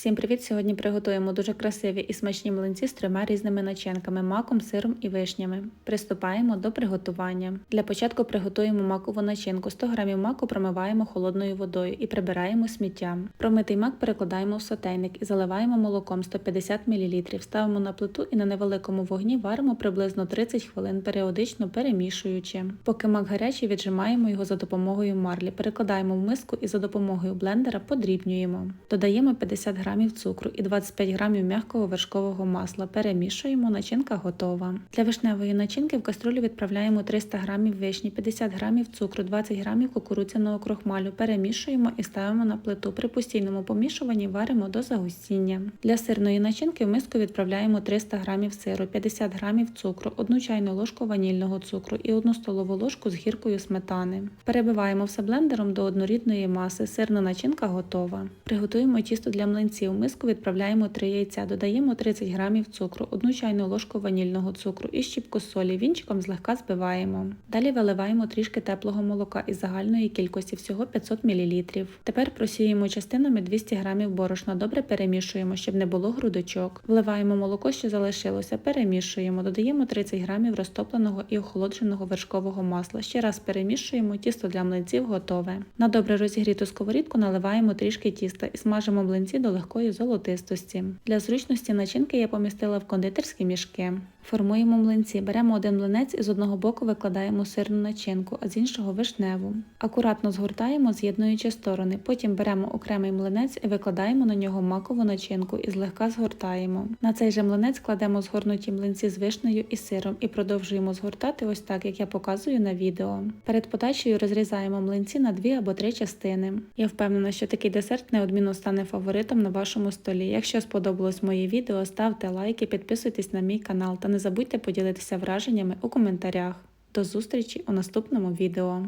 Всім привіт! Сьогодні приготуємо дуже красиві і смачні млинці з трьома різними начинками маком, сиром і вишнями. Приступаємо до приготування. Для початку приготуємо макову начинку. 100 г маку промиваємо холодною водою і прибираємо сміття. Промитий мак перекладаємо в сотейник і заливаємо молоком 150 мл. Ставимо на плиту і на невеликому вогні варимо приблизно 30 хвилин, періодично перемішуючи. Поки мак гарячий, віджимаємо його за допомогою марлі, перекладаємо в миску і за допомогою блендера подрібнюємо. Додаємо 50 г цукру і 25 г м'якого вершкового масла. Перемішуємо, начинка готова. Для вишневої начинки в каструлю відправляємо 300 г вишні, 50 г цукру, 20 г кукурудзяного крохмалю. Перемішуємо і ставимо на плиту. При постійному помішуванні варимо до загустіння. Для сирної начинки в миску відправляємо 300 г сиру, 50 г цукру, 1 чайну ложку ванільного цукру і 1 столову ложку з гіркою сметани. Перебиваємо все блендером до однорідної маси. Сирна начинка готова. Приготуємо тісто для млинців. В миску відправляємо 3 яйця, додаємо 30 г цукру, 1 чайну ложку ванільного цукру і щіпку солі. Вінчиком злегка збиваємо. Далі виливаємо трішки теплого молока із загальної кількості всього 500 мл. Тепер просіємо частинами 200 г борошна. Добре перемішуємо, щоб не було грудочок. Вливаємо молоко, що залишилося, перемішуємо, додаємо 30 г розтопленого і охолодженого вершкового масла. Ще раз перемішуємо, тісто для млинців готове. На добре розігріту сковорідку наливаємо трішки тіста і смажимо млинці до легкої золотистості. Для зручності начинки я помістила в кондитерські мішки. Формуємо млинці. Беремо один млинець і з одного боку викладаємо сирну начинку, а з іншого вишневу. Акуратно згортаємо, з'єднуючи сторони. Потім беремо окремий млинець і викладаємо на нього макову начинку і злегка згортаємо. На цей же млинець кладемо згорнуті млинці з вишнею і сиром і продовжуємо згортати ось так, як я показую на відео. Перед подачею розрізаємо млинці на дві або три частини. Я впевнена, що такий десерт неодмінно стане фаворитом на вашому столі. Якщо сподобалось моє відео, ставте лайки, підписуйтесь на мій канал та не забудьте поділитися враженнями у коментарях. До зустрічі у наступному відео.